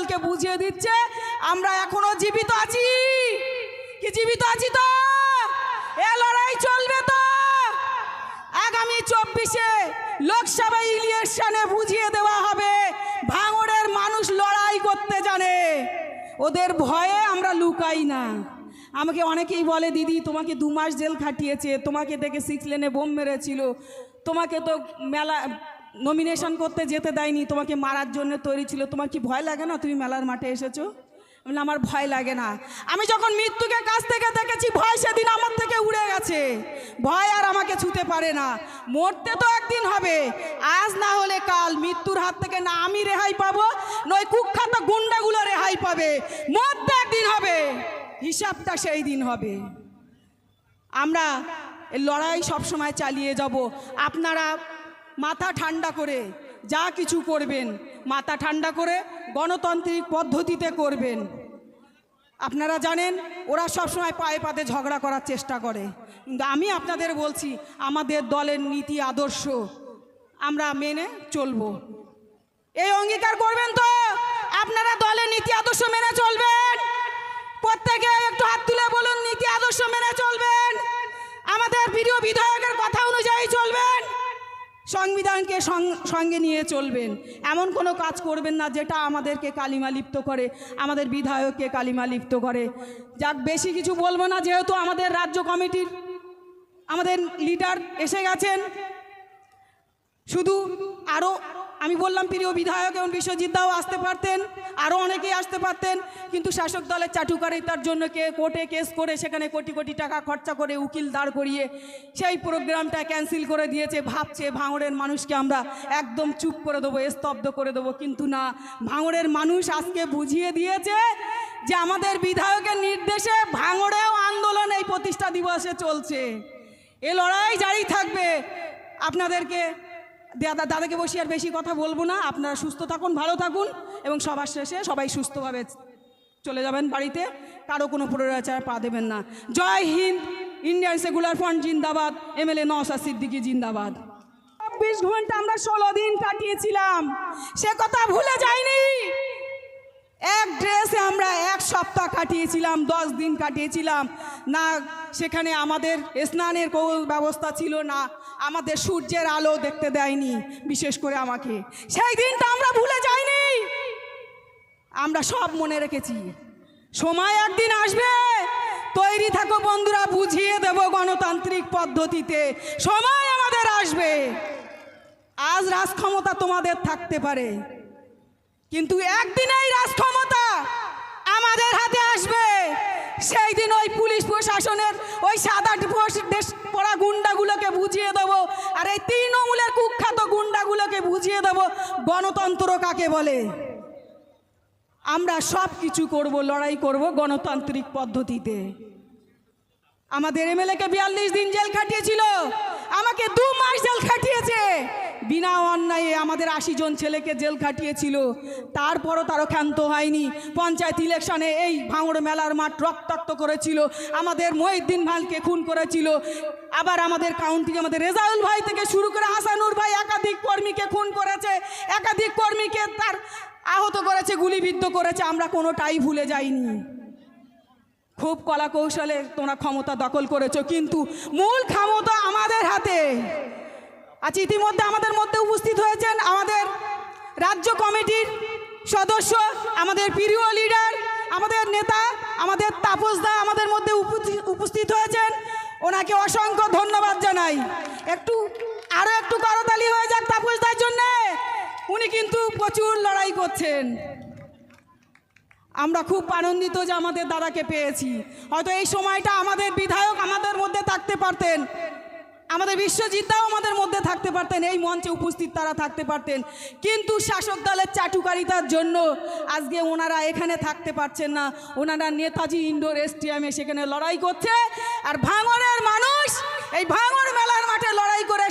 দলকে বুঝিয়ে দিচ্ছে, আমরা এখনও জীবিত আছি। কি জীবিত আছি তো? এ লড়াই চলবে তো? আগামী চব্বিশে লোকসভা ইলেকশনে বুঝিয়ে দেওয়া হবে, ভাঙড়ের মানুষ লড়াই করতে জানে। ওদের ভয়ে আমরা লুকাই না। আমাকে অনেকেই বলে, দিদি, তোমাকে দু মাস জেল খাটিয়েছে, তোমাকে দেখে সিক্স লেনে বোম মেরেছিল, তোমাকে তো মেলা নমিনেশন করতে যেতে দেয়নি তোমাকে মারার জন্য তৈরি ছিল। তোমার কি ভয় লাগে না তুমি মেলার মাঠে এসেছ? বললাম, আমার ভয় লাগে না। আমি যখন মৃত্যুকে কাছ থেকে দেখেছি ভয় সেদিন আমার থেকে উড়ে গেছে। ভয় আর আমাকে ছুতে পারে না। মরতে তো একদিন হবে। আজ না হলে কাল মৃত্যুর হাত থেকে না আমি রেহাই পাবো নয় কুখ্যাত গুন্ডাগুলো রেহাই পাবে। মরতে একদিন হবে। হিসাবটা সেই দিন হবে। আমরা লড়াই সবসময় চালিয়ে যাব। আপনারা মাথা ঠান্ডা করে, যা কিছু করবেন, মাথা ঠান্ডা করে গণতান্ত্রিক পদ্ধতিতে করবেন। আপনারা জানেন, ওরা সবসময় পায়ে পাতে ঝগড়া করার চেষ্টা করে। কিন্তু আমি আপনাদের বলছি, আমাদের দলের নীতি আদর্শ, আমরা মেনে চলবো। এই অঙ্গীকার করবেন তো? আপনারা দলের নীতি আদর্শ মেনে চলবেন? প্রত্যেকে একটু হাত তুলে বলুন, নীতি আদর্শ মেনে চলবেন? আমাদের প্রিয় বিধায়কের কথা অনুযায়ী চলবেন সংবিধানকে সঙ্গে নিয়ে চলবেন। এমন কোনো কাজ করবেন না যেটা আমাদেরকে কালিমা লিপ্ত করে, আমাদের বিধায়ককে কালিমা লিপ্ত করে। যাক, বেশি কিছু বলব না, যেহেতু আমাদের রাজ্য কমিটির, আমাদের লিডার এসে গেছেন। শুধু আরও আমি বললাম, প্রিয় বিধায়ক, এবং বিশ্বজিৎ দাও, আসতে পারতেন। আরও অনেকেই আসতে পারতেন, কিন্তু শাসক দলের চাটুকারিতার জন্য কে কোর্টে কেস করে সেখানে কোটি কোটি টাকা খরচা করে উকিল দাঁড় করিয়ে সেই প্রোগ্রামটা ক্যান্সেল করে দিয়েছে। ভাবছে ভাঙড়ের মানুষকে আমরা একদম চুপ করে দেবো, স্তব্ধ করে দেবো। কিন্তু না, ভাঙড়ের মানুষ আজকে বুঝিয়ে দিয়েছে যে আমাদের বিধায়কের নির্দেশে ভাঙড়েও আন্দোলন এই প্রতিষ্ঠা দিবসে চলছে। এ লড়াই জারি থাকবে। আপনাদেরকে দাদা, দাদাকে বসি আর বেশি কথা বলব না। আপনারা সুস্থ থাকুন, ভালো থাকুন এবং সবার শেষে সবাই সুস্থভাবে চলে যাবেন বাড়িতে। কারও কোনো পুনরাচার পা দেবেন না। Jai Hind, Indian secular front জিন্দাবাদ M L A Nawsad Siddiqui জিন্দাবাদ। চব্বিশ ঘণ্টা আমরা ষোলো দিন কাটিয়েছিলাম। সে কথা ভুলে যাইনি। এক ড্রেসে আমরা এক সপ্তাহ কাটিয়েছিলাম, দশ দিন কাটিয়েছিলাম। না, সেখানে আমাদের স্নানের কোনো ব্যবস্থা ছিল না, আমাদের সূর্যের আলো দেখতে দেয়নি, বিশেষ করে আমাকে। সেই দিনটা আমরা ভুলে যাইনি। আমরা সব মনে রেখেছি। সময় একদিন আসবে, তৈরি থাকো বন্ধুরা, বুঝিয়ে দেব গণতান্ত্রিক পদ্ধতিতে। সময় আমাদের আসবে। আজ রাজক্ষমতা তোমাদের থাকতে পারে। কিন্তু একদিনেই রাজক্ষমতা আমাদের হাতে আসবে। সেই দিন ওই পুলিশ প্রশাসনের ওই সাদা পড়া গুন্ডাগুলোকে বুঝিয়ে দেবো, আর এই তৃণমূলের কুখ্যাত গুন্ডাগুলোকে বুঝিয়ে দেবো, গণতন্ত্র কাকে বলে? আমরা সব কিছু করব, লড়াই করব গণতান্ত্রিক পদ্ধতিতে। আমাদের এমএলএকে বিয়াল্লিশ দিন জেল খাটিয়েছিল, আমাকে দু মাস জেল খাটিয়েছে। বিনা অন্যায়ে আমাদের আশি জন ছেলেকে জেল খাটিয়েছিল। তারপরও তারও ক্ষান্ত হয়নি। পঞ্চায়েত ইলেকশনে এই ভাঙড় মেলার মাঠ রক্তাক্ত করেছিল। আমাদের মহিউদ্দিন ভাইকে খুন করেছিল। আবার আমাদের কাউন্টি আমাদের রেজাউল ভাই থেকে শুরু করে হাসানুর ভাই একাধিক কর্মীকে খুন করেছে। একাধিক কর্মীকে তার আহত করেছে, গুলিবিদ্ধ করেছে। আমরা কোনোটাই ভুলে যাইনি। খুব কলা কৌশলে তোমরা ক্ষমতা দখল করেছ। কিন্তু মূল ক্ষমতা আমাদের হাতে। আজ ইতিমধ্যে আমাদের মধ্যে উপস্থিত হয়েছেন আমাদের রাজ্য কমিটির সদস্য, আমাদের প্রিয় লিডার, আমাদের নেতা, আমাদের তাপসদা আমাদের মধ্যে উপস্থিত হয়েছেন। ওনাকে অসংখ্য ধন্যবাদ জানাই। একটু আরও একটু করতালি হয়ে যাক তাপসদার জন্যে। উনি কিন্তু প্রচুর লড়াই করছেন। আমরা খুব আনন্দিত যে আমাদের দাদাকে পেয়েছি। হয়তো এই সময়টা আমাদের বিধায়ক আমাদের মধ্যে থাকতে পারতেন। আমাদের বিশ্বজিৎদাও আমাদের মধ্যে থাকতে পারতেন, এই মঞ্চে উপস্থিত তারা থাকতে পারতেন। কিন্তু শাসক দলের চাটুকারিতার জন্য আজকে ওনারা এখানে থাকতে পারছেন না। ওনারা নেতাজি ইন্ডোর স্টেডিয়ামে সেখানে লড়াই করছে। আর ভাঙরের মানুষ এই ভাঙর মেলার মাঠে লড়াই করে